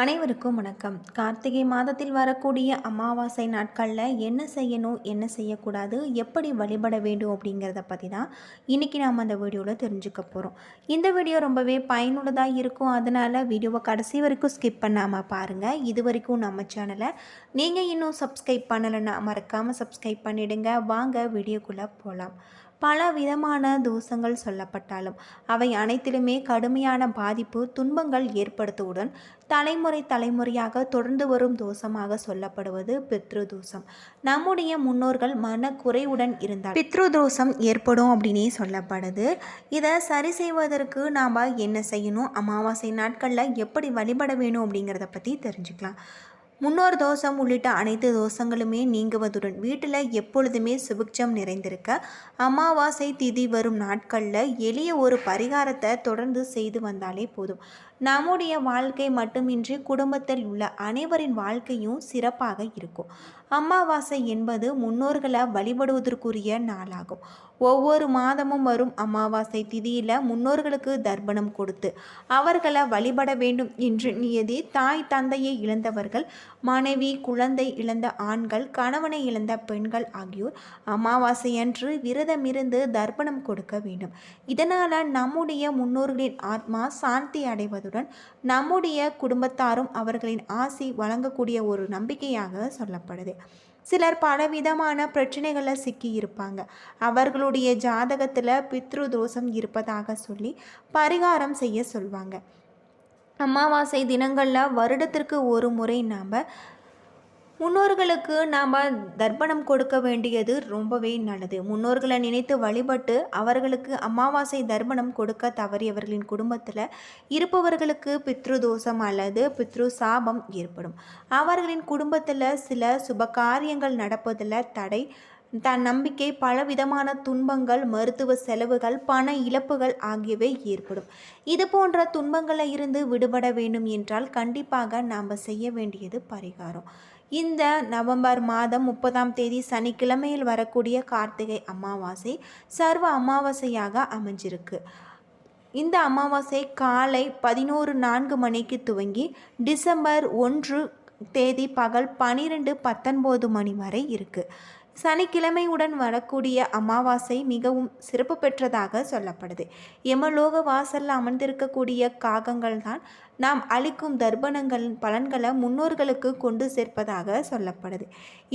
அனைவருக்கும் வணக்கம். கார்த்திகை மாதத்தில் வரக்கூடிய அமாவாசை நாட்களில் என்ன செய்யணும் என்ன செய்யக்கூடாது எப்படி வழிபட வேண்டும் அப்படிங்கிறத பற்றி தான் இன்றைக்கி நாம் அந்த வீடியோவில் தெரிஞ்சுக்க போகிறோம் இந்த வீடியோ ரொம்பவே பயனுள்ளதாக இருக்கும். அதனால் வீடியோவை கடைசி வரைக்கும் ஸ்கிப் பண்ணாமல் பாருங்கள் இது வரைக்கும் நம்ம சேனலை நீங்கள் இன்னும் சப்ஸ்கிரைப் பண்ணலைன்னா மறக்காமல் சப்ஸ்கிரைப் பண்ணிவிடுங்க வாங்க வீடியோக்குள்ளே போகலாம் பல விதமான தோஷங்கள் சொல்லப்பட்டாலும் அவை அனைத்திலுமே கடுமையான பாதிப்பு துன்பங்கள் ஏற்படுத்துவதுடன் தலைமுறை தலைமுறையாக தொடர்ந்து வரும் தோஷமாக சொல்லப்படுவது பித்ரு தோஷம் நம்முடைய முன்னோர்கள் மனக்குறைவுடன் இருந்தால் பித்ரு தோஷம் ஏற்படும் அப்படின்னே சொல்லப்படுது. இதை சரி செய்வதற்கு நாம் என்ன செய்யணும்? அமாவாசை நாட்களில் எப்படி வழிபட வேணும் அப்படிங்கிறத பற்றி தெரிஞ்சுக்கலாம். முன்னோர் தோஷம் உள்ளிட்ட அனைத்து தோஷங்களுமே நீங்குவதுடன் வீட்டில் எப்பொழுதுமே சுபிக்ஷம் நிறைந்திருக்க அமாவாசை திதி வரும் நாட்களில் எளிய ஒரு பரிகாரத்தை தொடர்ந்து செய்து வந்தாலே போதும். நம்முடைய வாழ்க்கை மட்டுமின்றி குடும்பத்தில் உள்ள அனைவரின் வாழ்க்கையும் சிறப்பாக இருக்கும். அமாவாசை என்பது முன்னோர்களை வழிபடுவதற்குரிய நாளாகும். ஒவ்வொரு மாதமும் வரும் அமாவாசை திதியில் முன்னோர்களுக்கு தர்ப்பணம் கொடுத்து அவர்களை வழிபட வேண்டும் என்று நியதி தாய் தந்தையை இழந்தவர்கள் மனைவி குழந்தை இழந்த ஆண்கள் கணவனை இழந்த பெண்கள் ஆகியோர் அமாவாசையன்று விரதமிருந்து தர்ப்பணம் கொடுக்க வேண்டும். இதனால் நம்முடைய முன்னோர்களின் ஆத்மா சாந்தி அடைவதுடன் நம்முடைய குடும்பத்தாரும் அவர்களின் ஆசி வழங்கக்கூடிய ஒரு நம்பிக்கையாக சொல்லப்படுது. சிலர் பலவிதமான பிரச்சனைகளில் சிக்கி இருப்பாங்க. அவர்களுடைய ஜாதகத்தில் பித்ரு தோஷம் இருப்பதாக சொல்லி பரிகாரம் செய்ய சொல்வாங்க. அமாவாசை தினங்களில் வருடத்திற்கு ஒரு முறை நாம் முன்னோர்களுக்கு நாம் தர்ப்பணம் கொடுக்க வேண்டியது ரொம்பவே நல்லது. முன்னோர்களை நினைத்து வழிபட்டு அவர்களுக்கு அமாவாசை தர்ப்பணம் கொடுக்க தவறியவர்களின் குடும்பத்தில் இருப்பவர்களுக்கு பித்ரு தோஷம் அல்லது பித்ரு சாபம் ஏற்படும். அவர்களின் குடும்பத்தில் சில சுப காரியங்கள் நடப்பதில் தடை. தன் நம்பிக்கை பலவிதமான துன்பங்கள் மருத்துவ செலவுகள் பண இழப்புகள் ஆகியவை ஏற்படும். இது போன்ற துன்பங்களில் இருந்து விடுபட வேண்டும் என்றால் கண்டிப்பாக நாம் செய்ய வேண்டியது பரிகாரம். இந்த நவம்பர் மாதம் முப்பதாம் தேதி சனிக்கிழமையில் வரக்கூடிய கார்த்திகை அமாவாசை சர்வ அமாவாசையாக அமைஞ்சிருக்கு. இந்த அமாவாசை காலை பதினோரு நான்கு மணிக்கு துவங்கி டிசம்பர் ஒன்று தேதி பகல் பனிரெண்டு பத்தொன்பது மணி வரை இருக்குது சனிக்கிழமையுடன் வரக்கூடிய அமாவாசை மிகவும் சிறப்பு பெற்றதாக சொல்லப்படுது. எமலோக வாசலில் அமர்ந்திருக்கக்கூடிய காகங்கள் தான் நாம் அளிக்கும் தர்ப்பணங்களின் பலன்களை முன்னோர்களுக்கு கொண்டு சேர்ப்பதாக சொல்லப்படுது.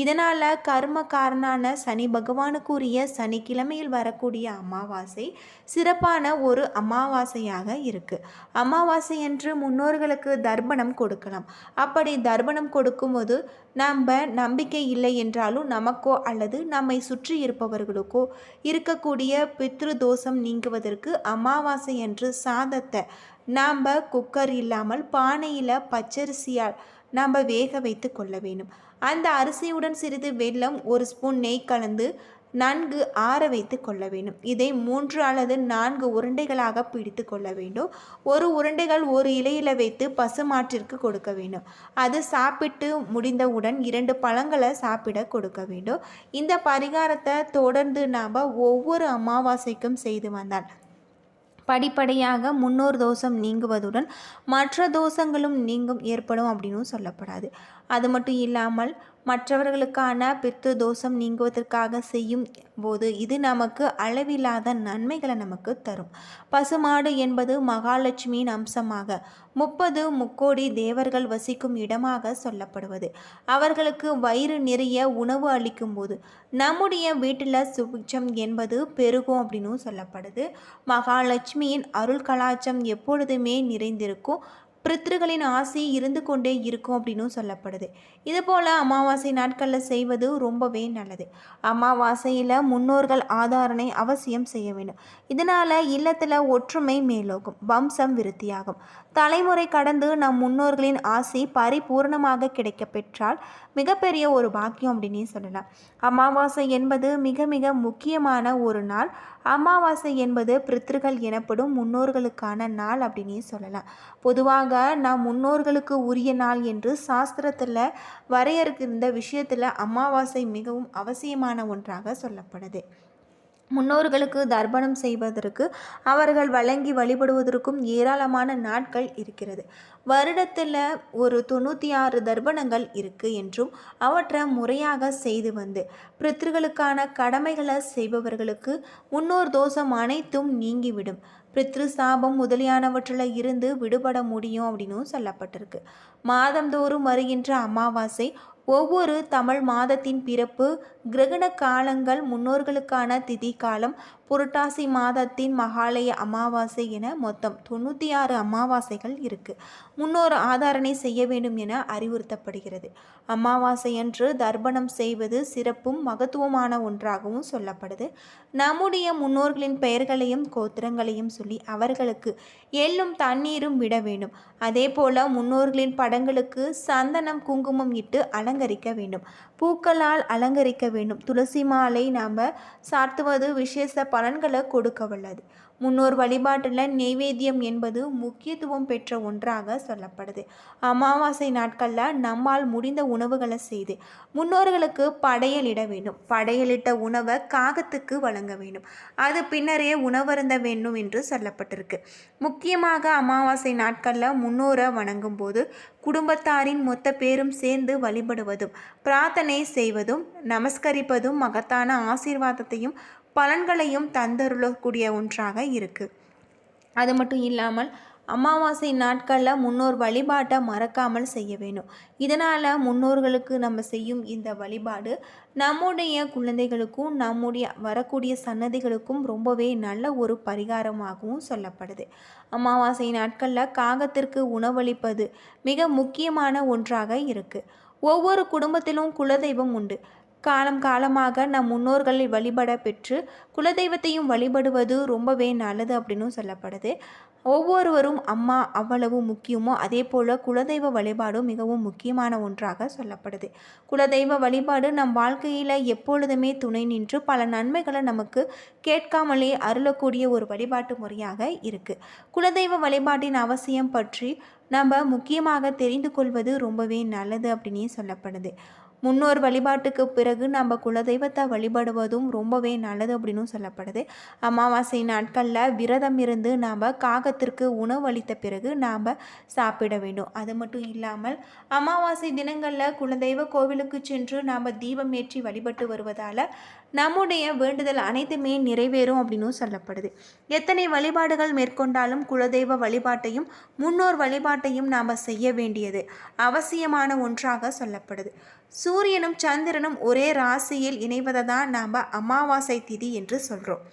இதனால் கர்மக்காரனான சனி பகவானுக்குரிய சனிக்கிழமையில் வரக்கூடிய அமாவாசை சிறப்பான ஒரு அமாவாசையாக இருக்குது அமாவாசை என்று முன்னோர்களுக்கு தர்ப்பணம் கொடுக்கலாம். அப்படி தர்ப்பணம் கொடுக்கும்போது நம்ம நம்பிக்கை இல்லை என்றாலும் நமக்கோ அல்லது நம்மை சுற்றி இருப்பவர்களுக்கோ இருக்கக்கூடிய பித்ரு தோஷம் நீங்குவதற்கு அமாவாசை என்று சாதத்தை நாம் குக்கர் இல்லாமல் பானையில் பச்சரிசியால் நாம் வேக வைத்து கொள்ள வேண்டும். அந்த அரிசியுடன் சிறிது வெல்லம் ஒரு ஸ்பூன் நெய் கலந்து நன்கு ஆற வைத்து கொள்ள வேண்டும். இதை மூன்று அல்லது நான்கு உருண்டைகளாக பிடித்து கொள்ள வேண்டும். ஒரு உருண்டைகள் ஒரு இலையில் வைத்து பசுமாற்றிற்கு கொடுக்க வேண்டும். அது சாப்பிட்டு முடிந்தவுடன் இரண்டு பழங்களை சாப்பிட கொடுக்க வேண்டும். இந்த பரிகாரத்தை தொடர்ந்து நாம் ஒவ்வொரு அமாவாசைக்கும் செய்து வந்தால் படிப்படியாக முன்னோர் தோஷம் நீங்குவதுடன் மற்ற தோஷங்களும் நீங்கும் ஏற்படும் அப்படின்னும் சொல்லப்படாது. அது மட்டும் இல்லாமல் மற்றவர்களுக்கான பித்து தோஷம் நீங்குவதற்காக செய்யும் போது இது நமக்கு அளவில்லாத நன்மைகளை நமக்கு தரும். பசுமாடு என்பது மகாலட்சுமியின் அம்சமாக முப்பது முக்கோடி தேவர்கள் வசிக்கும் இடமாக சொல்லப்படுவது. அவர்களுக்கு வயிறு நிறைய உணவு அளிக்கும் போது நம்முடைய வீட்டில் சுபிச்சம் என்பது பெருகும் அப்படின்னு சொல்லப்படுது. மகாலட்சுமியின் அருள் கலாச்சம் எப்பொழுதுமே நிறைந்திருக்கும். பிரித்திருகளின் ஆசி இருந்து கொண்டே இருக்கும் அப்படின்னும் சொல்லப்படுது. இது போல் அமாவாசை நாட்களில் செய்வது ரொம்பவே நல்லது. அமாவாசையில் முன்னோர்கள் ஆதாரணை அவசியம் செய்ய வேண்டும். இதனால் இல்லத்தில் ஒற்றுமை மேலோகும் வம்சம் விருத்தியாகும். தலைமுறை கடந்து நம் முன்னோர்களின் ஆசி பரிபூர்ணமாக கிடைக்க பெற்றால் மிகப்பெரிய ஒரு பாக்கியம் அப்படின்னே சொல்லலாம். அமாவாசை என்பது மிக மிக முக்கியமான ஒரு நாள். அமாவாசை என்பது பிரித்திருகள் எனப்படும் முன்னோர்களுக்கான நாள் அப்படின்னே சொல்லலாம். பொதுவாக நம் முன்னோர்களுக்கு உரிய நாள் என்று சாஸ்திரத்தில் வரையறுக்கிருந்த விஷயத்தில் அமாவாசை மிகவும் அவசியமான ஒன்றாக சொல்லப்படுது. முன்னோர்களுக்கு தர்ப்பணம் செய்வதற்கு அவர்கள் வழங்கி வழிபடுவதற்கும் ஏராளமான நாட்கள் இருக்கிறது. வருடத்தில் ஒரு தொண்ணூற்றி ஆறு தர்ப்பணங்கள் இருக்குது என்றும் அவற்றை முறையாக செய்து வந்து பித்திருக்களுக்கான கடமைகளை செய்பவர்களுக்கு முன்னோர் தோஷம் அனைத்தும் நீங்கிவிடும். பித்ரு சாபம் முதலியானவற்றில் இருந்து விடுபட முடியும் அப்படின்னும் சொல்லப்பட்டிருக்கு. மாதந்தோறும் வருகின்ற அமாவாசை ஒவ்வொரு தமிழ் மாதத்தின் பிறப்பு கிரகண காலங்கள் முன்னோர்களுக்கான திதி காலம் புரட்டாசி மாதத்தின் மகாலய அமாவாசை என மொத்தம் தொண்ணூற்றி ஆறு அமாவாசைகள் இருக்குது முன்னோர் ஆதாரணை செய்ய வேண்டும் என அறிவுறுத்தப்படுகிறது. அமாவாசை அன்று தர்ப்பணம் செய்வது சிறப்பும் மகத்துவமான ஒன்றாகவும் சொல்லப்படுது. நம்முடைய முன்னோர்களின் பெயர்களையும் கோத்திரங்களையும் சொல்லி அவர்களுக்கு எள்ளும் தண்ணீரும் விட வேண்டும். அதே போல முன்னோர்களின் படங்களுக்கு சந்தனம் குங்குமம் இட்டு அலங்கரிக்க வேண்டும். பூக்களால் அலங்கரிக்க வேண்டும். துளசி மாலை நாம் சாத்துவது விசேஷ பலன்களை கொடுக்க வல்லது. முன்னோர் வழிபாட்டில் நெய்வேத்தியம் என்பது முக்கியத்துவம் பெற்ற ஒன்றாக சொல்லப்படுது. அமாவாசை நாட்களில் நம்மால் முடிந்த உணவுகளை செய்து முன்னோர்களுக்கு படையலிட வேண்டும். படையலிட்ட உணவை காகத்துக்கு வழங்க வேண்டும். அது பின்னரே உணவருந்த வேண்டும் என்று சொல்லப்பட்டிருக்கு. முக்கியமாக அமாவாசை நாட்களில் முன்னோரை வணங்கும் போது குடும்பத்தாரின் மொத்த பேரும் சேர்ந்து வழிபடுவதும் பிரார்த்தனை செய்வதும் நமஸ்கரிப்பதும் மகத்தான ஆசீர்வாதத்தையும் பலன்களையும் தந்தருளக்கூடிய ஒன்றாக இருக்குது அது மட்டும் இல்லாமல் அமாவாசை நாட்களில் முன்னோர் வழிபாட்டை மறக்காமல் செய்ய வேணும் இதனால் முன்னோர்களுக்கு நம்ம செய்யும் இந்த வழிபாடு நம்முடைய குழந்தைகளுக்கும் நம்முடைய வரக்கூடிய சன்னதிகளுக்கும் ரொம்பவே நல்ல ஒரு பரிகாரமாகவும் சொல்லப்படுது. அமாவாசை நாட்களில் காகத்திற்கு உணவளிப்பது மிக முக்கியமான ஒன்றாக இருக்குது ஒவ்வொரு குடும்பத்திலும் குலதெய்வம் உண்டு. காலம் காலமாக நம் முன்னோர்களை வழிபட பெற்று குலதெய்வத்தையும் வழிபடுவது ரொம்பவே நல்லது அப்படின்னும் சொல்லப்படுது. ஒவ்வொருவரும் அம்மா அவ்வளவு முக்கியமோ அதே போல் குலதெய்வ வழிபாடும் மிகவும் முக்கியமான ஒன்றாக சொல்லப்படுது. குலதெய்வ வழிபாடு நம் வாழ்க்கையில் எப்பொழுதுமே துணை நின்று பல நன்மைகளை நமக்கு கேட்காமலே அருளக்கூடிய ஒரு வழிபாட்டு முறையாக இருக்குது குலதெய்வ வழிபாட்டின் அவசியம் பற்றி நம்ம முக்கியமாக தெரிந்து கொள்வது ரொம்பவே நல்லது அப்படின்னே சொல்லப்படுது. முன்னோர் வழிபாட்டுக்கு பிறகு நம்ம குலதெய்வத்தை வழிபடுவதும் ரொம்பவே நல்லது அப்படின்னு சொல்லப்படுது. அமாவாசை நாட்களில் விரதம் இருந்து நாம் காகத்திற்கு உணவு அளித்த பிறகு நாம் சாப்பிட வேண்டும். அது மட்டும் இல்லாமல் அமாவாசை தினங்களில் குலதெய்வ கோவிலுக்கு சென்று நாம் தீபம் ஏற்றி வழிபட்டு வருவதால் நம்முடைய வேண்டுதல் அனைத்துமே நிறைவேறும் அப்படின்னு சொல்லப்படுது. எத்தனை வழிபாடுகள் மேற்கொண்டாலும் குலதெய்வ வழிபாட்டையும் முன்னோர் வழிபாட்டையும் நாம் செய்ய வேண்டியது அவசியமான ஒன்றாக சொல்லப்படுது. சூரியனும் சந்திரனும் ஒரே ராசியில் இணைவதை தான் நாம் அமாவாசை திதி என்று சொல்கிறோம்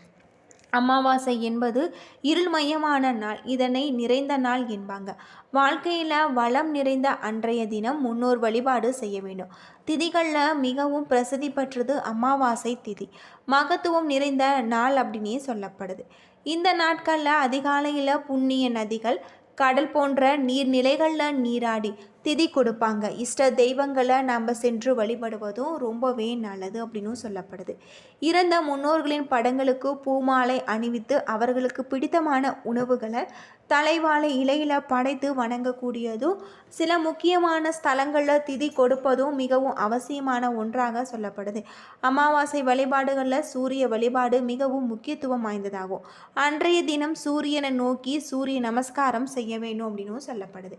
அமாவாசை என்பது இருள்மயமான நாள். இதனை நிறைந்த நாள் என்பாங்க. வாழ்க்கையில் வளம் நிறைந்த அன்றைய தினம் முன்னோர் வழிபாடு செய்ய வேண்டும். திதிகளில் மிகவும் பிரசித்தி பெற்றது அமாவாசை திதி. மகத்துவம் நிறைந்த நாள் அப்படின்னே சொல்லப்படுது. இந்த நாட்களில் அதிகாலையில் புண்ணிய நதிகள் கடல் போன்ற நீர்நிலைகளில் நீராடி திதி கொடுப்பாங்க. இஷ்ட தெய்வங்களை நம்ம சென்று வழிபடுவதும் ரொம்பவே நல்லது அப்படின்னும் சொல்லப்படுது. இறந்த முன்னோர்களின் படங்களுக்கு பூமாலை அணிவித்து அவர்களுக்கு பிடித்தமான உணவுகளை தலைவாழை இலையில் படைத்து வணங்கக்கூடியதும் சில முக்கியமான ஸ்தலங்களில் திதி கொடுப்பதும் மிகவும் அவசியமான ஒன்றாக சொல்லப்படுது. அமாவாசை வழிபாடுகளில் சூரிய வழிபாடு மிகவும் முக்கியத்துவம் வாய்ந்ததாகும். அன்றைய தினம் சூரியனை நோக்கி சூரிய நமஸ்காரம் செய்ய வேண்டும் அப்படின்னும் சொல்லப்படுது.